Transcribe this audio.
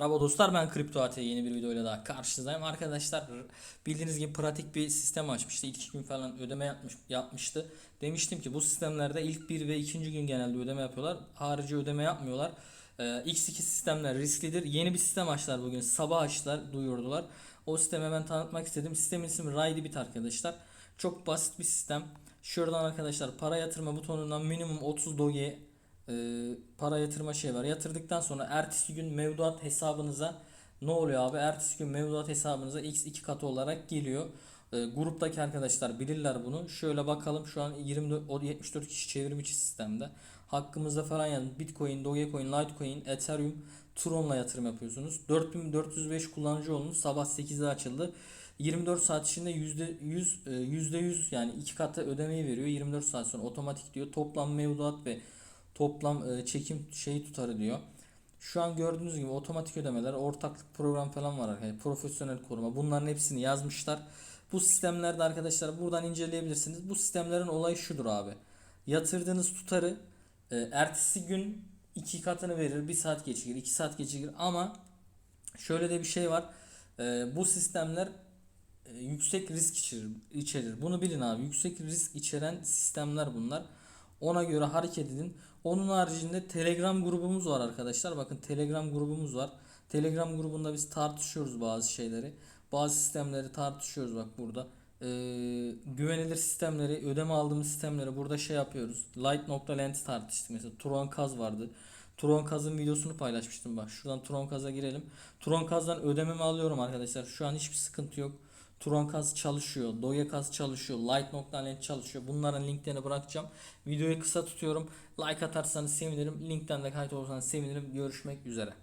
Merhaba dostlar ben Kripto AT yeni bir videoyla daha karşınızdayım. Arkadaşlar bildiğiniz gibi pratik bir sistem açmıştı. İlk iki gün falan ödeme yapmış, yapmıştı. Demiştim ki bu sistemlerde ilk bir ve ikinci gün genelde ödeme yapıyorlar. Harici ödeme yapmıyorlar. Ee, X2 sistemler risklidir. Yeni bir sistem açtılar bugün. Sabah açtılar duyurdular. O sistemi hemen tanıtmak istedim. Sistemin ismi Raidbit arkadaşlar. Çok basit bir sistem. Şuradan arkadaşlar para yatırma butonundan minimum 30 doge e, para yatırma şey var. Yatırdıktan sonra ertesi gün mevduat hesabınıza ne oluyor abi? Ertesi gün mevduat hesabınıza x 2 katı olarak geliyor. E, gruptaki arkadaşlar bilirler bunu. Şöyle bakalım şu an 24 o 74 kişi çevrim içi sistemde. Hakkımızda falan yani Bitcoin, Dogecoin, Litecoin, Ethereum, Tron'la yatırım yapıyorsunuz. 4405 kullanıcı olmuş. Sabah 8'de açıldı. 24 saat içinde %100 e, %100 yani iki katı ödemeyi veriyor. 24 saat sonra otomatik diyor. Toplam mevduat ve toplam e, çekim şeyi tutarı diyor. Şu an gördüğünüz gibi otomatik ödemeler, ortaklık program falan var arkadaşlar. Profesyonel koruma. Bunların hepsini yazmışlar. Bu sistemlerde arkadaşlar buradan inceleyebilirsiniz. Bu sistemlerin olayı şudur abi. Yatırdığınız tutarı e, ertesi gün iki katını verir. Bir saat gecikir, iki saat gecikir ama şöyle de bir şey var. E, bu sistemler yüksek risk içerir. Bunu bilin abi. Yüksek risk içeren sistemler bunlar. Ona göre hareket edin. Onun haricinde Telegram grubumuz var arkadaşlar. Bakın Telegram grubumuz var. Telegram grubunda biz tartışıyoruz bazı şeyleri. Bazı sistemleri tartışıyoruz bak burada. Ee, güvenilir sistemleri, ödeme aldığımız sistemleri burada şey yapıyoruz. Light.lent tartıştık. Mesela Tron Kaz vardı. Tron Kaz'ın videosunu paylaşmıştım bak. Şuradan Tron Kaz'a girelim. Tron Kaz'dan ödememi alıyorum arkadaşlar. Şu an hiçbir sıkıntı yok. Troncast çalışıyor, Doyacast çalışıyor, Light.net çalışıyor. Bunların linklerini bırakacağım. Videoyu kısa tutuyorum. Like atarsanız sevinirim. Linkten de kayıt olursanız sevinirim. Görüşmek üzere.